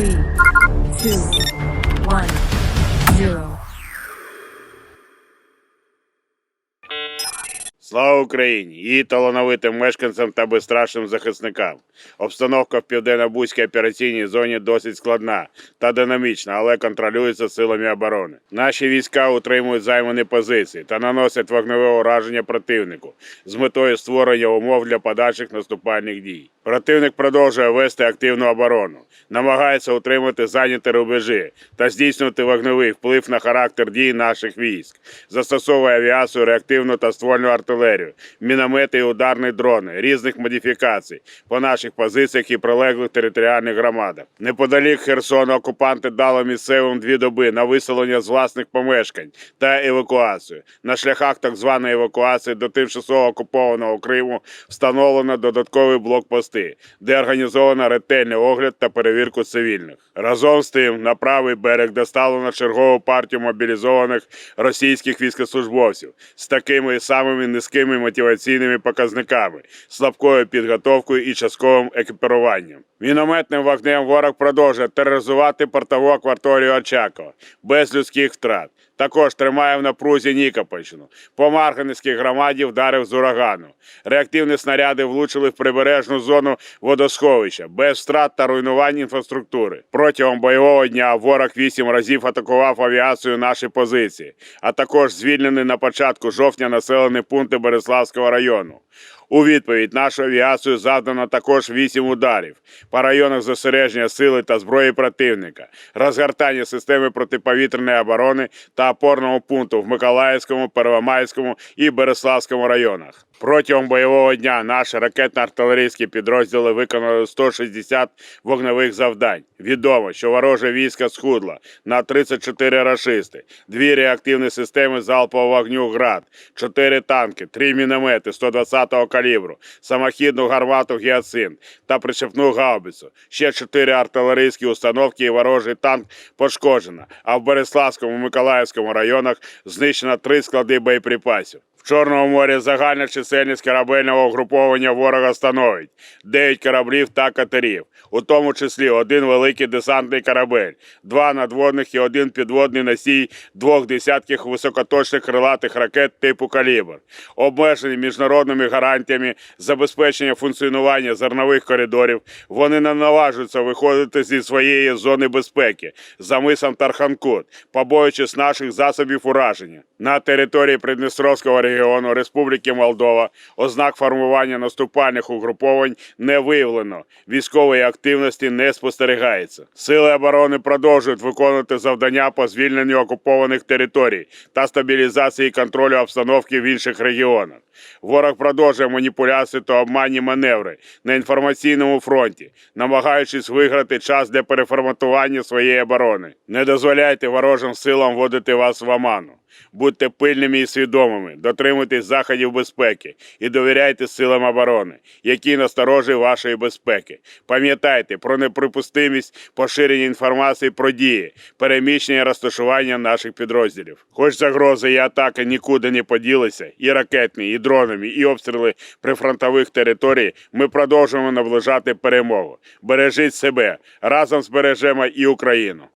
three, two, one, zero. Слава Україні! Її талановитим мешканцям та безстрашним захисникам. Обстановка в південно-бузькій операційній зоні досить складна та динамічна, але контролюється силами оборони. Наші війська утримують займані позиції та наносять вогневе ураження противнику з метою створення умов для подальших наступальних дій. Противник продовжує вести активну оборону, намагається утримати зайняті рубежі та здійснювати вогневий вплив на характер дій наших військ, застосовує авіацію, реактивну та ствольну артилерію, міномети і ударні дрони різних модифікацій по наших позиціях і прилеглих територіальних громадах. Неподалік Херсону окупанти дали місцевим дві доби на виселення з власних помешкань та евакуацію. На шляхах так званої евакуації до тимчасово окупованого Криму встановлено додаткові блокпости, де організовано ретельний огляд та перевірку цивільних. Разом з тим, на правий берег доставлено чергову партію мобілізованих російських військовослужбовців з такими самими низькими мотиваційними показниками, слабкою підготовкою і частковим екіпіруванням. Мінометним вогнем ворог продовжує тероризувати портову акваторію Очакова без людських втрат. Також тримає в напрузі Нікопольщину. По Марганецькій громаді вдарив з урагану. Реактивні снаряди влучили в прибережну зону водосховища без втрат та руйнувань інфраструктури. Протягом бойового дня ворог вісім разів атакував авіацію наші позиції, а також звільнений на початку жовтня населені пункти Береславського району. У відповідь нашу авіацію завдано також вісім ударів по районах зосередження сили та зброї противника, розгортання системи протиповітряної оборони та опорного пункту в Миколаївському, Первомайському і Береславському районах. Протягом бойового дня наші ракетно-артилерійські підрозділи виконали 160 вогневих завдань. Відомо, що вороже військо схудло на 34 рашисти, дві реактивні системи залпового вогню «Град», 4 танки, 3 міномети 120-го калібру, самохідну гармату «Гіацин» та причепну гаубицю. Ще 4 артилерійські установки і ворожий танк пошкоджено, а в Береславському Миколаївському районах знищено 3 склади боєприпасів. В Чорному морі загальна чисельність корабельного угруповання ворога становить 9 кораблів та катерів, у тому числі один великий десантний корабель, два надводних і один підводний носій двох десятків високоточних крилатих ракет типу «Калібр», обмежені міжнародними гарантіями забезпечення функціонування зернових коридорів, вони не наважуються виходити зі своєї зони безпеки за мисом Тарханкут, побоюючись наших засобів ураження. На території Придністровського регіону Республіки Молдова ознак формування наступальних угруповань не виявлено. Військової активності не спостерігається. Сили оборони продовжують виконувати завдання по звільненню окупованих територій та стабілізації контролю обстановки в інших регіонах. Ворог продовжує маніпуляції та обманні маневри на інформаційному фронті, намагаючись виграти час для переформатування своєї оборони. Не дозволяйте ворожим силам вводити вас в оману. Будьте пильними і свідомими, дотримуйтесь заходів безпеки і довіряйте силам оборони, які насторожі вашої безпеки. Пам'ятайте про неприпустимість поширення інформації про дії, переміщення і розташування наших підрозділів. Хоч загрози і атаки нікуди не поділися, і ракетні, і дронами, і обстріли прифронтових територій, ми продовжуємо наближати перемогу. Бережіть себе разом збережемо і Україну.